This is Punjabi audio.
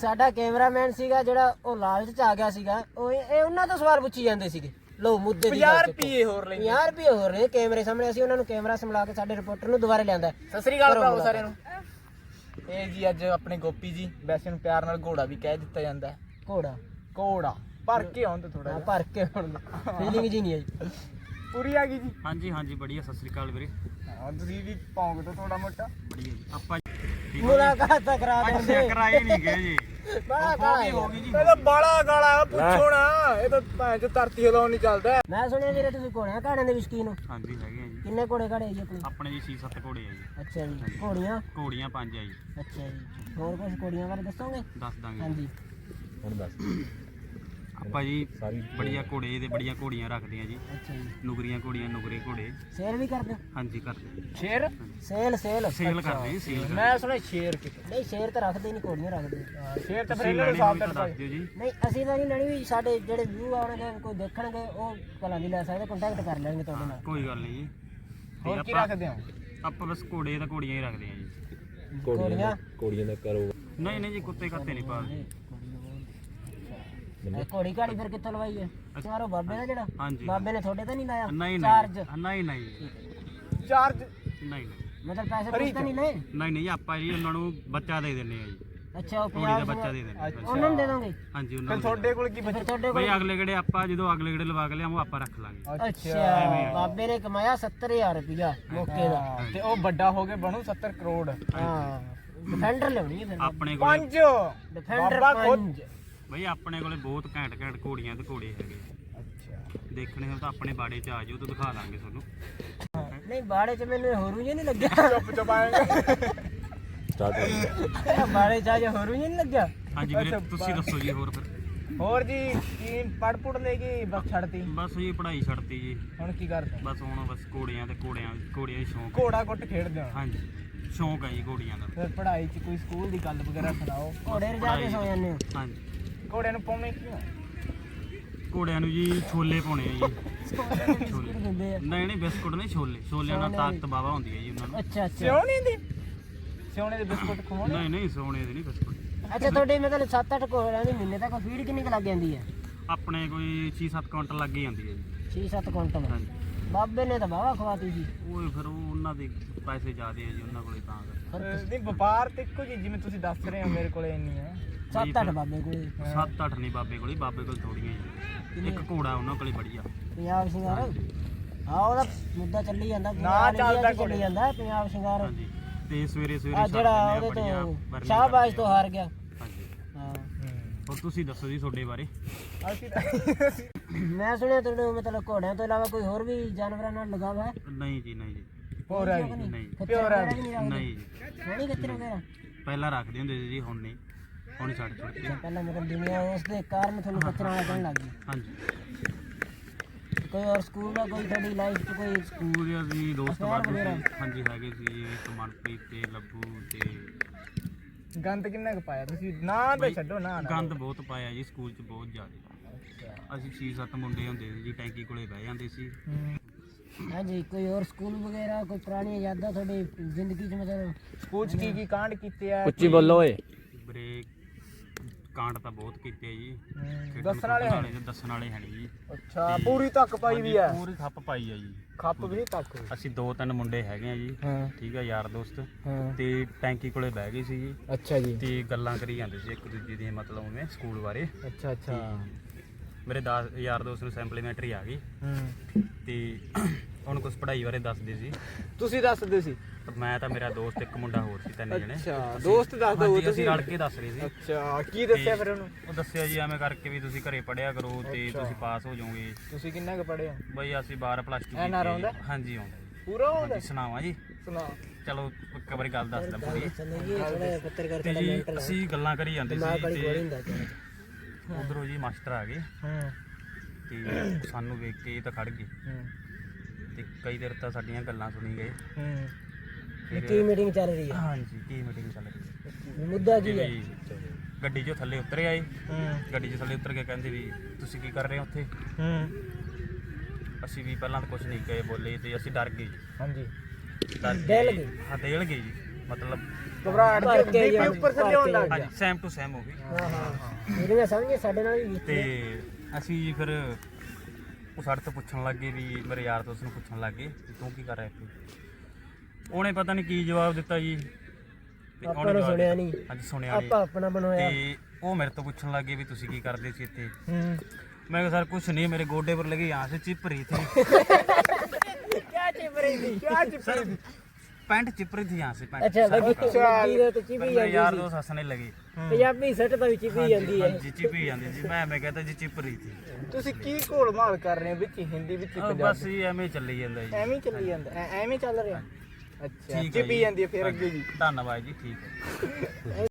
ਸਾਡਾ ਕੈਮਰਾਮੈਨ ਸੀਗਾ ਜਿਹੜਾ ਉਹ ਲਾਲਚ ਚ ਆ ਗਿਆ ਸੀਗਾ। ਉਹ ਇਹ ਉਹਨਾਂ ਤੋਂ ਸਵਾਲ ਪੁੱਛੀ ਜਾਂਦੇ ਸੀਗੇ। ਲੋ ਮੁੱਦੇ ਦੀ 50 ਰੁਪਏ ਹੋਰ ਲੈ 50 ਰੁਪਏ ਹੋ ਰਹੇ ਕੈਮਰੇ ਸਾਹਮਣੇ ਅਸੀਂ ਉਹਨਾਂ ਨੂੰ ਕੈਮਰਾ ਸੰਭਲਾ ਕੇ ਸਾਡੇ ਰਿਪੋਰਟਰ ਨੂੰ ਦੁਬਾਰਾ ਲਿਆਂਦਾ। ਸਤਿ ਸ੍ਰੀ ਅਕਾਲ ਭਰਾਵੋ ਸਾਰਿਆਂ ਨੂੰ। ਇਹ ਜੀ ਅੱਜ ਆਪਣੇ ਗੋਪੀ ਜੀ ਵੈਸੇ ਨੂੰ ਪਿਆਰ ਨਾਲ ਘੋੜਾ ਵੀ ਕਹਿ ਦਿੱਤਾ ਜਾਂਦਾ। ਘੋੜਾ। ਘੋੜਾ। ਭਰ ਕੇ ਆਉਣ ਤੇ ਥੋੜਾ ਭਰ ਕੇ ਫੀਲਿੰਗ ਜੀ ਨਹੀਂ ਆਈ ਪੂਰੀ ਆ ਗਈ ਜੀ? ਹਾਂਜੀ ਹਾਂਜੀ ਬੜੀਆ ਸਤਿ ਸ੍ਰੀ ਅਕਾਲ ਵੀਰੇ। ਹਾਂ ਤੁਸੀਂ ਵੀ ਪੌਂਗ ਤੋਂ ਥੋੜਾ ਮੋਟਾ। ਬੜੀਆ ਜੀ। ਆਪਾਂ ਮੁਲਾਕਾਤ ਤਾਂ ਕਰਾ ਅੱਜ ਦਿੰਦੇ। ਕਰਾਏ ਨਹੀਂ ਗਏ ਜੀ। ਬੜਾ ਹੋ ਕਾਲਾ ਗਈ ਹੋ ਹੈ। ਗਈ ਜੀ। ਇਹ ਤਾਂ ਬਾਲਾ ਗਾਲਾ ਪੁੱਛੋ ਨਾ ਇਹ ਤਾਂ ਭੈਣ ਚ ਧਰਤੀ ਹਿਲਾਉਣ ਨਹੀਂ ਚੱਲਦਾ। ਮੈਂ ਸੁਣਿਆ ਵੀਰੇ ਤੁਸੀਂ ਘੋੜਿਆਂ ਘਾੜਿਆਂ ਦੇ ਵਿਸ਼ਕੀਨ ਹੋ ਹਾਂਜੀ ਹੈਗੇ ਆ ਜੀ। ਕਿੰਨੇ ਘੋੜੇ ਘਾੜੇ ਜੀ ਆਪਣੇ? ਆਪਣੇ ਜੀ 6-7 ਘੋੜੇ ਆ ਜੀ। ਅੱਛਾ ਜੀ ਘੋੜੀਆਂ? ਘੋੜੀਆਂ ਪੰਜ ਆ ਜੀ। ਅੱਛਾ ਜੀ। ਹੋਰ ਕੁਝ ਘੋੜੀਆਂ ਬਾਰੇ ਦੱਸੋਗੇ? ਦੱਸ ਦਾਂਗੇ ਹਾਂਜੀ। ਆਪਾਂ ਜੀ ਬੜੀਆਂ ਘੋੜੇ ਤੇ ਬੜੀਆਂ ਘੋੜੀਆਂ ਰੱਖਦੇ ਆ ਜੀ। ਅੱਛਾ ਜੀ। ਨੁਗਰੀਆਂ ਘੋੜੀਆਂ ਨੁਗਰੇ ਘੋੜੇ। ਸੇਲ ਵੀ ਕਰਦੇ ਹੋ? ਹਾਂਜੀ ਕਰਦੇ ਸ਼ੇਰ? Sale sale. ਸੇਲ ਕਰਦੇ ਜੀ ਸੇਲ ਮੈਂ ਸੁਣਿਆ ਸ਼ੇਰ ਕਿਤੇ। ਨਹੀਂ ਸ਼ੇਰ ਤਾਂ ਰੱਖਦੇ ਨਹੀਂ ਘੋੜੀਆਂ ਰੱਖਦੇ। ਹਾਂ, ਸ਼ੇਰ ਤਾਂ ਫਿਰ ਤੁਸੀਂ ਇਹਨਾਂ ਨੂੰ ਲੈਣੀ ਸਾਫ਼ ਹੋਈ ਤਾਂ ਤੱਕ ਦੱਸ ਦਿਓ ਜੀ। ਨਹੀਂ ਅਸੀਂ ਤਾਂ ਨਹੀਂ ਲੈਣੀ ਵੀ ਸਾਡੇ ਜਿਹੜੇ ਵਿਊ ਆਉਣਗੇ ਕੋਈ ਦੇਖਣਗੇ ਉਹ ਕਲਾਂ ਦੀ ਲੈ ਸਕਦੇ ਕੰਟੈਕਟ ਕਰ ਲੈਣਗੇ ਤੁਹਾਡੇ ਨਾਲ। ਕੋਈ ਗੱਲ ਨਹੀਂ ਜੀ। ਤੇ ਹੋਰ ਕੀ ਆਪਾਂ ਰੱਖਦੇ ਹੋ? ਆਪਾਂ ਬਸ ਘੋੜੇ ਤਾਂ ਘੋੜੀਆਂ ਹੀ ਰੱਖਦੇ ਆ ਜੀ। ਘੋੜੀਆਂ? ਨਹੀਂ ਨਹੀਂ ਜੀ ਕੁੱਤੇ ਕਾਤੇ ਨਹੀਂ ਪਾਲਦੇ। ਇਹ ਘੋੜੀ ਘਾੜੀ ਫਿਰ ਕਿੱਥੋਂ ਲਵਾਈ ਹੈ ਚਾਰੋ ਬਾਬੇ ਦਾ ਜਿਹੜਾ? ਹਾਂਜੀ। ਬਾਬੇ ਨੇ ਤੁਹਾਡੇ ਤਾਂ ਨਹੀਂ ਲਾਇਆ? ਨਹੀਂ ਚਾਰਜ? ਨਹੀਂ ਨਹੀਂ ਨਹੀਂ। ਚਾਰਜ? ਨਹੀਂ ਨਹੀਂ। ਮਤਲਬ ਪੈਸੇ ਕੁਛ ਤਾਂ ਨਹੀਂ ਲਏ। ਨਹੀਂ ਨਹੀਂ ਆਪਾਂ ਜੀ ਉਹਨਾਂ ਨੂੰ ਬੱਚਾ ਦੇ ਦਿੰਨੇ ਆ ਜੀ। ਅੱਛਾ ਉਹ ਘੋੜੀ ਦਾ 50 ਬੱਚਾ ਦੇ ਦਿੰਨੇ ਆ। ਉਹਨਾਂ ਨੂੰ ਦੇ ਦੋਗੇ? ਹਾਂਜੀ ਉਹਨਾਂ ਫਿਰ ਨੂੰ ਤੁਹਾਡੇ ਕੋਲ ਕੀ ਫਿਰ ਬਚੇ? ਤੁਹਾਡੇ ਬਈ ਅਗਲੇ ਗੜੇ ਆਪਾਂ ਜਦੋਂ ਅਗਲੇ ਗੜੇ ਲਵਾ ਕੇ ਲਿਆਵਾਂ ਆਪਾਂ ਰੱਖ ਲਾਂਗੇ। ਅੱਛਾ ਬਾਬੇ ਨੇ ਕਮਾਇਆ 70000 ਰੁਪਇਆ ਮੌਕੇ ਦਾ। ਹਾਂ, ਤੇ ਉਹ ਵੱਡਾ ਹੋ ਕੇ ਬਣੂ 70 ਕਰੋੜ। ਹਾਂ ਡਿਫੈਂਡਰ ਲਿਆਉਣੀ ਹੈ ਫਿਰ। ਆਪਣੇ ਕੋਲੇ ਪੰਜ! ਡਿਫੈਂਡਰ ਬਾਬਾ ਖੁਦ- 5 ਬਈ ਆਪਣੇ ਕੋਲੇ ਬਹੁਤ ਘੈਂਟ ਘੈਂਟ ਘੋੜੀਆਂ ਤੇ ਘੋੜੇ ਹੈਗੇ। ਅੱਛਾ। ਦੇਖਣੇ ਹੋ ਤਾਂ ਆਪਣੇ ਬਾੜੇ ਚ ਆ ਜਾਓ ਤਾਂ ਦਿਖਾ ਦਾਂਗੇ ਤੁਹਾਨੂੰ। ਨਹੀਂ ਬਾੜੇ ਚ ਮੈਨੂੰ ਹੋਰੂ ਜੇ ਨਹੀਂ ਲੱਗਿਆ। ਚੁੱਪ ਚੁੱਪ ਆਏਗਾ ਬਾੜੇ ਚ ਆ ਜਾ ਹੋਰੂ ਜੇ ਨਹੀਂ ਲੱਗਿਆ। ਹਾਂਜੀ ਵੀਰੇ ਤੁਸੀਂ ਦੱਸੋ ਜੀ ਹੋਰ ਫਿਰ। ਹੋਰ ਜੀ ਕੀ ਪੜ ਪੁੜ ਲੈ ਗਈ ਬਸ ਛੱਡਤੀ? ਬਸ ਜੀ ਪੜ੍ਹਾਈ ਛੱਡਤੀ ਜੀ। ਹੁਣ ਕੀ ਕਰਦੇ? ਬਸ ਹੁਣ ਬਸ ਘੋੜਿਆਂ ਤੇ ਘੋੜਿਆਂ ਘੋੜਿਆਂ ਦੀ ਸ਼ੌਂਕ। ਘੋੜਾ ਗੁੱਟ ਖੇਡਦੇ ਹੋ ਹਾਂਜੀ ਸ਼ੌਂਕ ਹੈ ਜੀ ਘੋੜੀਆਂ ਦਾ। ਫਿਰ ਪੜ੍ਹਾਈ 'ਚ ਕੋਈ ਸਕੂਲ ਦੀ ਗੱਲ ਵਗੈਰਾ ਸੁਣਾਓ? ਘੋੜੇ ਰਜਾ ਕੇ ਸੌ ਜਾਂਦੇ ਹੋ? ਹਾਂਜੀ। ਘੋੜਿਆਂ ਨੂੰ ਪਾਉਣੇ ਕਿਉਂ? ਘੋੜਿਆਂ ਨੂੰ ਜੀ ਛੋਲੇ ਪਾਉਣੇ ਆ ਜੀ। ਦਿੰਦੇ ਆ ਨਹੀਂ ਨਹੀਂ ਬਿਸਕੁਟ ਨਹੀਂ ਛੋਲੇ। ਛੋਲਿਆਂ ਨਾਲ ਤਾਕਤ ਬਾਵਾ ਹੁੰਦੀ ਹੈ ਜੀ ਉਹਨਾਂ ਨੂੰ। ਅੱਛਾ ਅੱਛਾ। ਸਿਉਣੀ ਦੀ? ਸਿਉਣੇ ਦੇ ਬਿਸਕੁਟ ਖਵਾਉਣੇ? ਨਹੀਂ ਨਹੀਂ ਸੋਨੇ ਦੇ ਨਹੀਂ ਬਿਸਕੁਟ। ਅੱਛਾ ਤੁਹਾਡੇ ਮਤਲਬ 7-8 ਘੋੜਿਆਂ ਦੀ ਮਹੀਨੇ ਤੱਕ ਫੀਡ ਕਿੰਨੀ ਕੁ ਲੱਗ ਜਾਂਦੀ ਹੈ? ਆਪਣੇ ਕੋਈ 6-7 ਕੁਇੰਟਲ ਲੱਗ ਹੀ ਜਾਂਦੀ ਹੈ ਜੀ। 6-7 ਕੁਇੰਟਲ। ਹਾਂਜੀ। ਬਾਬੇ ਨੇ ਤਾਂ ਬਾਵਾ ਖਵਾਤੀ ਜੀ। ਉਹ ਫਿਰ ਉਹ ਉਹਨਾਂ ਦੇ ਪੈਸੇ ਜ਼ਿਆਦੇ ਆ ਜੀ ਉਹਨਾਂ ਕੋਲੇ ਤਾਂ। ਨਹੀਂ ਵਪਾਰ ਤੇ ਇੱਕੋ ਜੀ ਜਿਵੇਂ ਤੁਸੀਂ ਦੱਸ ਰਹੇ ਹੋ ਮੇਰੇ ਕੋਲੇ ਇੰਨੀ ਹੈ। 7-8 ਬਾਬੇ ਕੋਲੇ। ਸੱਤ ਅੱਠ ਨਹੀਂ ਬਾਬੇ ਕੋਲੇ ਬਾਬੇ ਕੋਲ ਥੋੜੀਆਂ ਜੀ ਇੱਕ ਘੋੜਾ ਉਹਨਾਂ ਕੋਲੇ ਬੜੀਆ ਪੰਜਾਬ ਸ਼ਿੰਗਾਰ? ਹਾਂ ਉਹਦਾ ਮੁੱਦਾ ਚੱਲੀ ਜਾਂਦਾ ਨਾ ਚੱਲਦਾ ਚੱਲੀ। ਜਾਂਦਾ ਪੰਜਾਬ ਸ਼ਿੰਗਾਰ। ਹਾਂਜੀ। ਤੇ ਸਵੇਰੇ ਸਵੇਰੇ ਆ ਜਿਹੜਾ ਆ ਉਹਦੇ ਤੋਂ ਸ਼ਾਹਬਾਜ਼ ਤੋਂ ਆ। ਹਾਰ ਗਿਆ। ਹਾਂਜੀ। ਹਾਂ। ਹੋਰ ਤੁਸੀਂ ਦੱਸੋ ਜੀ ਤੁਹਾਡੇ ਬਾਰੇ? ਮੈਂ ਸੁਣਿਆ ਤੁਹਾਡੇ ਮਤਲਬ ਘੋੜਿਆਂ ਤੋਂ ਇਲਾਵਾ ਕੋਈ ਹੋਰ ਵੀ ਜਾਨਵਰਾਂ ਨਾਲ ਲਗਾਵ ਹੈ? ਨਹੀਂ ਜੀ ਨਹੀਂ ਜੀ। ਹੋਰ ਹੈ ਨਹੀਂ। ਪਿਓਰ ਹੈ ਨਹੀਂ ਜੀ। ਥੋੜੀ ਖੱਚਰ ਵਗੈਰਾ? ਪਹਿਲਾਂ ਰੱਖਦੇ ਹੁੰਦੇ ਸੀ ਜੀ ਹੁਣ ਨਹੀਂ। ਹੁਣ ਛੱਡ ਛੁੱਟ ਕੇ ਅੱਛਾ, ਪਹਿਲਾਂ ਮਤਲਬ ਦੁਨੀਆ ਉਸ ਦੇ ਕਾਰਨ ਤੁਹਾਨੂੰ ਖੱਚਰਾਂ ਵਾਲਾ ਕਹਿਣ ਲੱਗ ਗਈ ਹਾਂਜੀ। ਕੋਈ ਹੋਰ ਸਕੂਲ ਦਾ ਕੋਈ ਤੁਹਾਡੀ ਲਾਈਫ 'ਚ ਕੋਈ ਸਕੂਲ ਦੀ ਦੋਸਤ ਅਖਬਾਰ ਬਾਦੂ ਵਗੈਰਾ? ਸੀ ਹਾਂਜੀ ਹੈਗੇ ਸੀ ਜੀ ਇੱਕ ਮਨਪ੍ਰੀਤ ਤੇ ਲੱਭੂ ਤੇ ਗੰਦ ਕਿੰਨਾ ਕੁ ਪਾਇਆ ਤੁਸੀਂ? ਨਾ ਤੇ ਛੱਡੋ ਨਾ ਨਾ ਗੰਦ ਬਹੁਤ ਪਾਇਆ ਜੀ ਸਕੂਲ 'ਚ ਬਹੁਤ ਜ਼ਿਆਦਾ। ਅਸੀਂ 6-7 ਮੁੰਡੇ ਹੁੰਦੇ ਸੀ ਜੀ ਟੈਂਕੀ ਕੋਲੇ ਬਹਿ ਜਾਂਦੇ ਸੀ। ਹੂੰ। ਹਾਂਜੀ ਕੋਈ ਹੋਰ ਸਕੂਲ ਵਗੈਰਾ ਕੋਈ ਪੁਰਾਣੀਆਂ ਯਾਦਾਂ ਤੁਹਾਡੀ ਜ਼ਿੰਦਗੀ 'ਚ ਮਤਲਬ ਸਕੂਲ 'ਚ ਕੀ ਕੀ ਕਾਂਡ ਕੀਤੇ ਆ ਬ੍ਰੇਕ ਕਾਂਡ ਤਾਂ ਬਹੁਤ ਕੀਤੇ ਜੀ। ਹੂੰ। ਖੇਡਣ ਦੱਸਣ ਵਾਲੇ ਖੁੱਡਣ ਵਾਲੇ ਦੱਸਣ ਵਾਲੇ ਹੈ ਨਹੀਂ ਜੀ। ਅੱਛਾ ਪੂਰੀ ਤੱਕ ਪਾਈ ਵੀ ਹੈ? ਪੂਰੀ ਥੱਪ ਪਾਈ ਆ ਜੀ। ਖੱਪ ਵੀ ਤੱਕ। ਅਸੀਂ ਦੋ ਤਿੰਨ ਮੁੰਡੇ ਹੈਗੇ ਆ ਜੀ। ਹਾਂ। ਠੀਕ ਆ ਯਾਰ ਦੋਸਤ। ਹਾਂ। ਤੇ ਟੈਂਕੀ ਕੋਲੇ ਬਹਿ ਗਏ ਸੀ ਜੀ। ਅੱਛਾ ਜੀ। ਤੇ ਗੱਲਾਂ ਕਰੀ ਜਾਂਦੇ ਸੀ ਇੱਕ ਦੂਜੇ ਦੀਆਂ ਮਤਲਬ ਉਵੇਂ ਸਕੂਲ ਬਾਰੇ। ਅੱਛਾ ਅੱਛਾ। ਮੇਰੇ ਦਾਸ ਯਾਰ ਦੋਸਤ ਨੂੰ ਸੈਂਪਲੀਮੈਂਟਰੀ ਆ ਗਈ। ਹੂੰ। ਤੇ ਉਹਨੂੰ ਕੁਝ ਪੜ੍ਹਾਈ ਬਾਰੇ ਦੱਸਦੇ ਸੀ। ਤੁਸੀਂ ਦੱਸਦੇ ਸੀ? ਤੇ ਮੈਂ ਤਾਂ ਮੇਰਾ ਦੋਸਤ ਇੱਕ ਮੁੰਡਾ ਹੋਰ ਸੀ ਤਿੰਨ ਜਣੇ। ਅੱਛਾ ਦੋਸਤ ਦੱਸਦਾ ਉਹ ਹਾਂਜੀ, ਅਸੀਂ ਰਲ ਕੇ ਦੱਸ ਰਹੇ ਸੀ। ਅੱਛਾ ਕੀ ਦੱਸਿਆ ਫਿਰ ਉਹਨੂੰ? ਉਹ ਦੱਸਿਆ ਜੀ ਐਵੇਂ ਕਰਕੇ ਵੀ ਤੁਸੀਂ ਘਰੇ ਪੜਿਆ ਕਰੋ ਤੇ ਅੱਛਾ। ਤੁਸੀਂ ਪਾਸ ਹੋ ਜਾਓਗੇ। ਤੁਸੀਂ ਕਿੰਨਾ ਕੁ ਪੜ੍ਹੇ ਹੋ? ਬਈ ਅਸੀਂ 12 ਪਲੱਸ 2 NR ਆਉਂਦਾ? ਹਾਂਜੀ ਆਉਂਦਾ ਜੀ। ਪੂਰਾ ਹੁੰਦਾ ਹਾਂਜੀ ਸੁਣਾਵਾ ਜੀ। ਸੁਣਾ ਚਲੋ ਇੱਕ ਵਾਰੀ ਗੱਲ ਦੱਸਦਾ ਪੂਰੀ। ਜੀ ਤੇ ਅਸੀਂ ਗੱਲਾਂ ਕਰੀ ਜਾਂਦੇ ਸੀ ਗੋਲੀ ਤੇ ਉਧਰੋਂ ਜੀ ਮਾਸਟਰ ਆ ਗਏ। ਹੂੰ। ਤੇ ਸਾਨੂੰ ਵੇਖ ਕੇ ਇਹ ਤਾਂ ਖੜ ਗਏ। ਹੂੰ। ਤੇ ਕਈ ਦੇਰ ਤਾਂ ਸਾਡੀਆਂ ਗੱਲਾਂ ਸੁਣੀ ਗਏ। ਹੂੰ। ਕੀ ਮੀਟਿੰਗ ਚੱਲ ਰਹੀ ਹੈ? ਹਾਂਜੀ ਕੀ ਮੀਟਿੰਗ ਚੱਲ ਰਹੀ ਹੈ? ਮੁੱਦਾ ਕੀ ਹੈ? ਗੱਡੀ 'ਚੋਂ ਥੱਲੇ ਉਤਰ ਆਏ। ਹੂੰ। ਗੱਡੀ 'ਚ ਥੱਲੇ ਉਤਰ ਕੇ ਕਹਿੰਦੇ ਵੀ ਤੁਸੀਂ ਕੀ ਕਰ ਰਹੇ ਹੋ ਉੱਥੇ? ਹੂੰ। ਅਸੀਂ ਵੀ ਪਹਿਲਾਂ ਤਾਂ ਕੁਝ ਨਹੀਂ ਕਹੇ ਬੋਲੇ ਤੇ ਅਸੀਂ ਡਰ ਗਏ ਜੀ। ਹਾਂਜੀ। ਡਰ ਗਏ? ਹਾਂ ਡੇਲ ਗਏ ਜੀ। ਮਤਲਬ ਘਬਰਾਹਟ ਜਾਂਦੀ, ਵੀ ਉੱਪਰ ਥੱਲੇ ਹੋਣ ਲੱਗ ਹਾਂਜੀ। ਗਿਆ ਸੈਮ ਟੂ ਸੈਮ ਹੋ ਗਈ ਹਾਂ ਹਾਂ ਇਹਦੇ ਸਮਝੇ ਸਾਡੇ ਨਾਲ ਵੀ ਤੇ ਅਸੀਂ ਜੀ ਫਿਰ ਉਹ ਸਾਡੇ ਤੋਂ ਪੁੱਛਣ ਲੱਗੇ ਵੀ ਮੇਰੇ ਯਾਰ ਦੋਸਤ ਨੂੰ ਪੁੱਛਣ ਲੱਗੇ ਵੀ ਤੂੰ ਕੀ ਕਰ ਰਿਹਾ ਇੱਥੇ ਉਹਨੇ ਪਤਾ ਨਹੀਂ ਕੀ ਜਵਾਬ ਦਿੱਤਾ ਜੀ ਤੇ ਆਪਾਂ ਉਹਨੇ ਨੂੰ ਜਵਾਬ ਸੁਣਿਆ ਦਿੱਤਾ। ਨਹੀਂ। ਹਾਂਜੀ ਸੁਣਿਆ ਨਹੀਂ ਆਪਾਂ ਆਪਣਾ ਬਣਾਇਆ ਤੇ ਉਹ ਮੇਰੇ ਤੋਂ ਪੁੱਛਣ ਲੱਗੇ ਵੀ ਤੁਸੀਂ ਕੀ ਕਰਦੇ ਸੀ ਇੱਥੇ ਹੂੰ मैं कहा सर कुछ नहीं मेरे गोडे पर लगी यहाँ से चिप रही थी ਕਿਆ ਚਿਪ ਰਹੀ ਸੀ ਕਿਆ ਚਿੱਪੇ सर पैंट चिप रही थी यहाँ से पैंट ਅੱਛਾ ਲੱਗੀ अच्छा। ਲੱਗੀ ਦੇ ਤੇ ਚਿਪੀ मेरे ਜਾਂਦੀ यार ਸੀ दोस्त हंसने लगे ਪੰਜਾਬੀ ਸੱਟ ਤਾਂ ਵੀ ਚਿਪੀ ਜਾਂਦੀ ਹੈ हाँ जी चिपी जाती जी मैं मैं कहता जी चिप रही थी ਤੁਸੀਂ ਕੀ ਘੋਲ ਮਾਲ ਕਰ ਰਹੇ ਹੋ ਵਿੱਚ ਹਿੰਦੀ ਵਿੱਚ अब ਪੰਜਾਬੀ बस ये ਐਵੇਂ ਚੱਲੀ ਜਾਂਦਾ ਜੀ ਐਵੇਂ ਹੀ ਚੱਲੀ ਜਾਂਦਾ ਐ- ਐਵੇਂ ਚੱਲ ਰਿਹਾ ਅੱਛਾ ਠੀਕ ਹੈ ਚਿਪੀ ਜੀ। ਜਾਂਦੀ ਹੈ ਫਿਰ ਅੱਗੇ ਜੀ ਧੰਨਵਾਦ ਜੀ ਠੀਕ ਹੈ